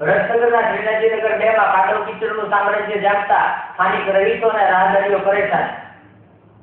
ભરતનગરના શ્રીનાથજીનગરમાં કાદવ કિચડનું સામ્રાજ્ય જાગતા સ્થાનિક રહીશો અને રાહદારીઓ પરેશાન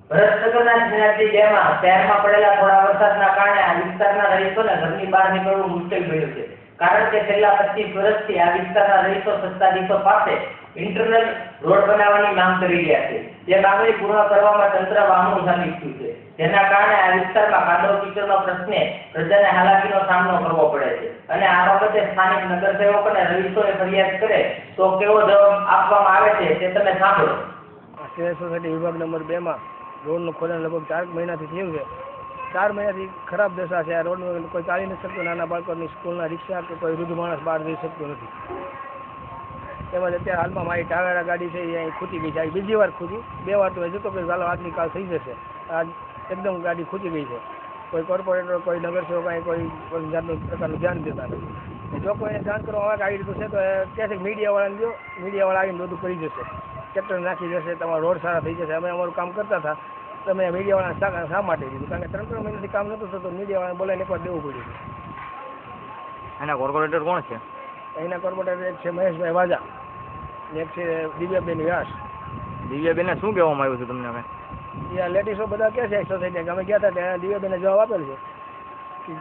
ભરતનગરના શ્રીનાથજી માં શહેરમાં પડેલા થોડા વરસાદના કારણે આ વિસ્તારના રહીશોને ઘરની બહાર નીકળવું મુશ્કેલ બન્યું છે. કારણ કે છેલ્લા પચીસ વર્ષથી આ વિસ્તારના રહીશો સત્તાધીશો પાસે ઇન્ટરનલ રોડ બનાવવાની માંગ કરી રહ્યા છે. જે માંગણી પૂર્ણ કરવામાં તંત્ર વાહનો સાબિત થયું છે. જેના કારણે આ વિસ્તારમાં કાદવ કીચડનો પ્રશ્ને પ્રજાને હાલાકીનો સામનો કરવો પડે છે. અને આ બાબતે સ્થાનિક નગરસેવક અને રહીશોએ ફરિયાદ કરે તો કેવો જવાબ આપવામાં આવે છે તે તમે સાંભળો. સોસાયટી વિભાગ નંબર બેમાં રોડનું ખોદાણ લગભગ ચાર મહિનાથી થયું છે. ચાર મહિનાથી ખરાબ દશા છે. આ રોડનું કોઈ ચાલી નથી શકતું, નાના બાળકોની સ્કૂલના રિક્ષા કે કોઈ વૃદ્ધ માણસ બહાર જઈ શકતો નથી. તેમજ અત્યારે હાલમાં મારી ટાવેરા ગાડી છે, એ અહીં ખૂટી ગઈ છે. બીજી વાર ખૂટી. બે વાર તો હજુ તો કે ચાલો આજની કાલ થઈ જશે. આજ એકદમ ગાડી ખૂટી ગઈ છે. કોઈ કોર્પોરેટર કોઈ નગરસેવક અહીં કોઈ કોઈ જાતનું પ્રકારનું ધ્યાન દેતા નથી. જો કોઈને જાણ કરવામાં આવે આવી રીતનું છે તો કહે છે મીડિયાવાળાને દો મીડિયાવાળા આવીને બધું કરી જશે ટ્રેક્ટર નાખી જશે તમારા રોડ સારા થઈ જશે. અમે અમારું કામ કરતા હતા. તમે મીડિયાવાળાને શા માટે દીધું? કારણ કે ત્રણ ત્રણ મહિનાથી કામ નહોતું થતું. મીડિયાવાળાને બોલાવીને એકવાર દેવું પડ્યું એના કોર્પોરેટર કોણ છે? અહીંના કોર્પોરેટર એક છે મહેશભાઈ વાજા. એક છે દિવ્યાબેન વ્યાસ. દિવ્યાબેનને શું કહેવામાં આવ્યું છે તમને હવે? લેડીઝો બધા કહે છે સોસાયટી કે અમે ગયા હતા ત્યાં દિવ્યાબેને જવાબ આપેલ છે કે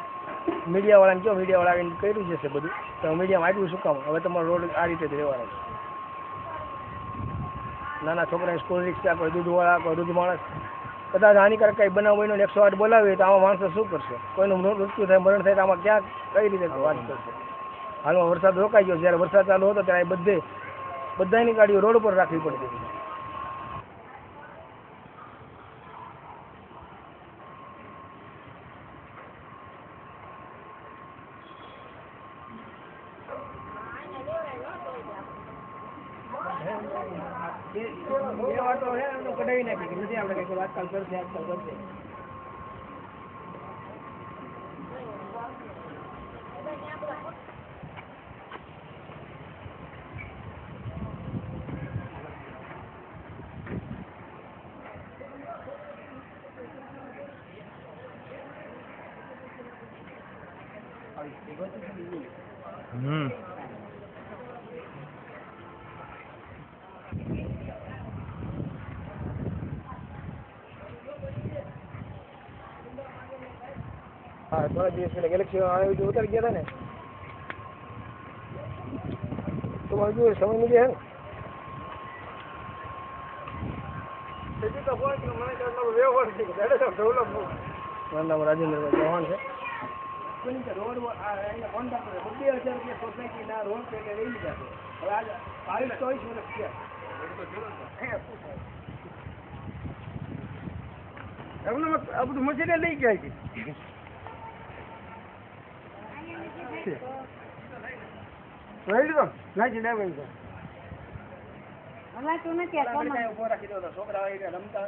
મીડિયાવાળાને કહો મીડિયાવાળા આવીને કર્યું જશે બધું? તો મીડિયામાં આટલું શું કામ? હવે તમારો રોડ આ રીતે જ રહેવાનો છે. નાના છોકરાની સ્કૂલ રિક્ષા કોઈ દૂધવાળા કોઈ દૂધ માણસ. કદાચ હાનિકારક કંઈ બનાવ હોય એકસો આઠ બોલાવીએ તો આમાં માણસો શું કરશે? કોઈનું મૃત્યુ થાય મરણ થાય તો આમાં ક્યાં કઈ રીતે વાત કરશે? હાલમાં વરસાદ રોકાઈ ગયો જ્યારે વરસાદ ચાલુ હતો ત્યારે બધે બધાની ગાડીઓ રોડ ઉપર રાખવી પડતી હતી. બે વાર તો હે એમને કઢાવી નાખી નથી આપણે કઈ આજકાલ કરશે આજકાલ કરશે હમ. હા થોડા દિવસ પહેલા ગેલેક્સી આવી તો ઉતારી ગયા હતા ને. તો હજુ સમય મળી હે મારું નામ રાજેન્દ્રભાઈ ચૌહાણ છે. રોડ કોન્ટ્રાક્ટર હજાર રૂપિયા સોસાયટીના રોડ એટલે લઈ લીધા છે. હવે આજે બાવીસ ચોવીસ વર્ષ થયા. એમને આ બધું મશીને લઈ ગયા છે. રહી લીધો નાખી દે ભાઈ હમણાં તું નથી આ કોમન. રાખી દો તો છોકરા હોય રમતા